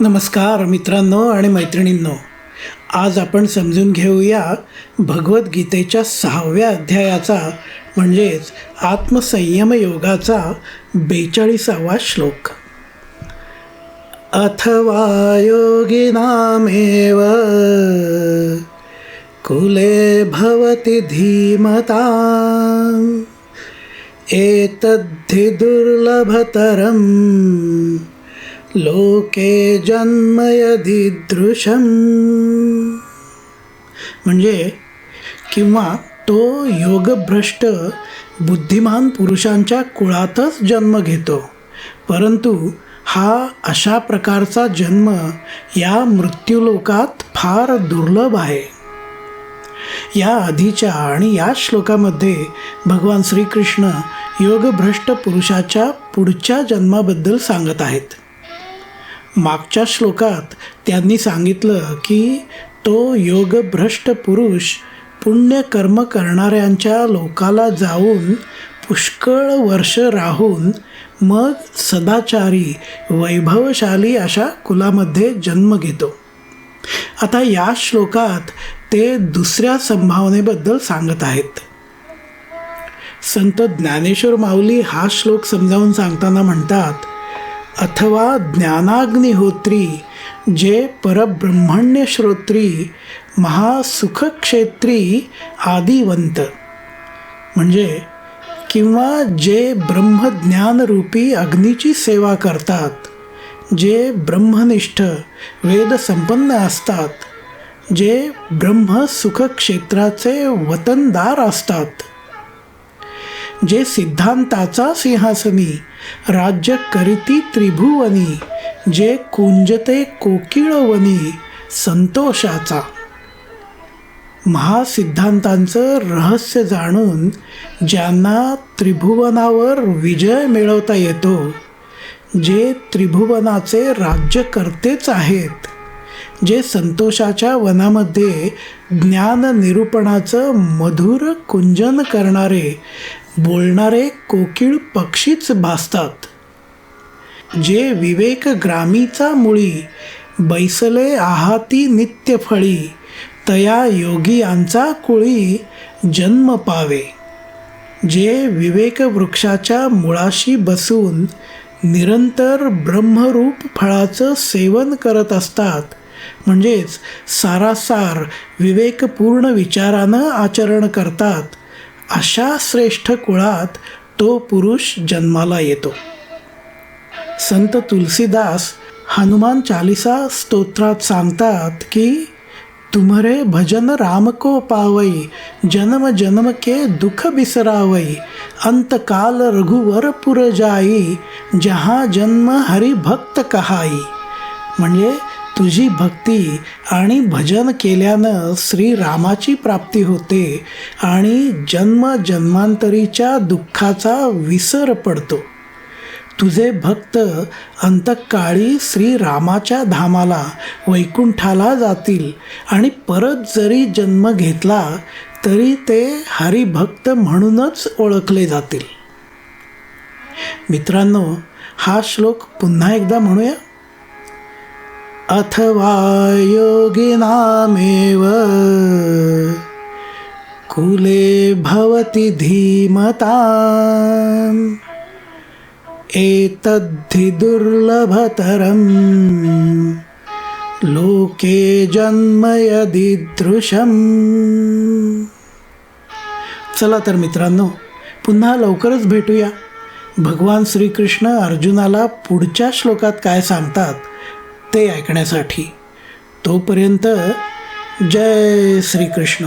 नमस्कार मित्रांनो आणि मैत्रिणींनो. आज आपण समजून घेऊया भगवद्गीतेच्या सहाव्या अध्यायाचा म्हणजेच आत्मसंयम योगाचा बेचाळीसावा श्लोक. अथवा योगिनामेव कुले भवति धीमता एतद्धि दुर्लभतरं लोके जन्मयदिदृशम। म्हणजे किंवा तो योगभ्रष्ट बुद्धिमान पुरुषांच्या कुळातच जन्म घेतो परंतु हा अशा प्रकारचा जन्म या मृत्यूलोकात फार दुर्लभ आहे. या आधीच्या आणि या श्लोकामध्ये भगवान श्रीकृष्ण योगभ्रष्ट पुरुषाच्या पुढच्या जन्माबद्दल सांगत आहेत. मागच्या श्लोकात त्यांनी सांगितलं की तो योगभ्रष्ट पुरुष पुण्यकर्म करणाऱ्यांच्या लोकाला जाऊन पुष्कळ वर्ष राहून मग सदाचारी वैभवशाली अशा कुलामध्ये जन्म घेतो. आता या श्लोकात ते दुसऱ्या संभावनेबद्दल सांगत आहेत. संत ज्ञानेश्वर माऊली हा श्लोक समजावून सांगताना म्हणतात अथवा ज्ञानाग्निहोत्री जे परब्रह्मण्य श्रोत्री महासुखक्षेत्री आदिवंत. म्हणजे किंवा जे ब्रह्मज्ञानरूपी अग्नीची सेवा करतात जे ब्रह्मनिष्ठ वेदसंपन्न असतात जे ब्रह्मसुख क्षेत्राचे वतनदार असतात. जे सिद्धांताचा सिंहासनी राज्य करीती त्रिभुवनी जे कुंजते कोकिळवनी संतोषाचा. महासिद्धांतांचं रहस्य जाणून ज्यांना त्रिभुवनावर विजय मिळवता येतो जे त्रिभुवनाचे राज्यकर्तेच आहेत जे संतोषाच्या वनामध्ये ज्ञान निरूपणाचं मधुर कुंजन करणारे बोलणारे कोकिळ पक्षीच भासतात. जे विवेक ग्रामीचा मुळी बैसले आहाती नित्यफळी तया योगी यांचा कुळी जन्म पावे. जे विवेक वृक्षाच्या मुळाशी बसून निरंतर ब्रह्मरूप फळाचं सेवन करत असतात म्हणजेच सारासार विवेकपूर्ण विचारानं आचरण करतात अशा श्रेष्ठ कुळात तो पुरुष जन्माला येतो. संत तुलसीदास हनुमान चालिसा स्तोत्रात सांगतात की तुम्हरे भजन राम को पावई जन्म जन्म के दुख बिसरावई अंतकाल रघुवर पुर जाई जहाँ जन्म हरिभक्त कहाई. म्हणजे तुझी भक्ती आणि भजन केल्यानं श्रीरामाची प्राप्ती होते आणि जन्म जन्मांतरीच्या दुःखाचा विसर पडतो. तुझे भक्त अंतकाळी श्रीरामाच्या धामाला वैकुंठाला जातील आणि परत जरी जन्म घेतला तरी ते हरिभक्त म्हणूनच ओळखले जातील. मित्रांनो हा श्लोक पुन्हा एकदा म्हणूया. अथवा योगिनामेव कुले भवति धीमता एतद्धि दुर्लभतरम्। लोके जन्म यदिदृशम चला तर मित्रांनो पुन्हा लवकरच भेटूया। भगवान श्रीकृष्ण अर्जुनाला पुढच्या श्लोकात काय सांगतात? ते ऐकण्यासाठी तोपर्यंत जय श्रीकृष्ण.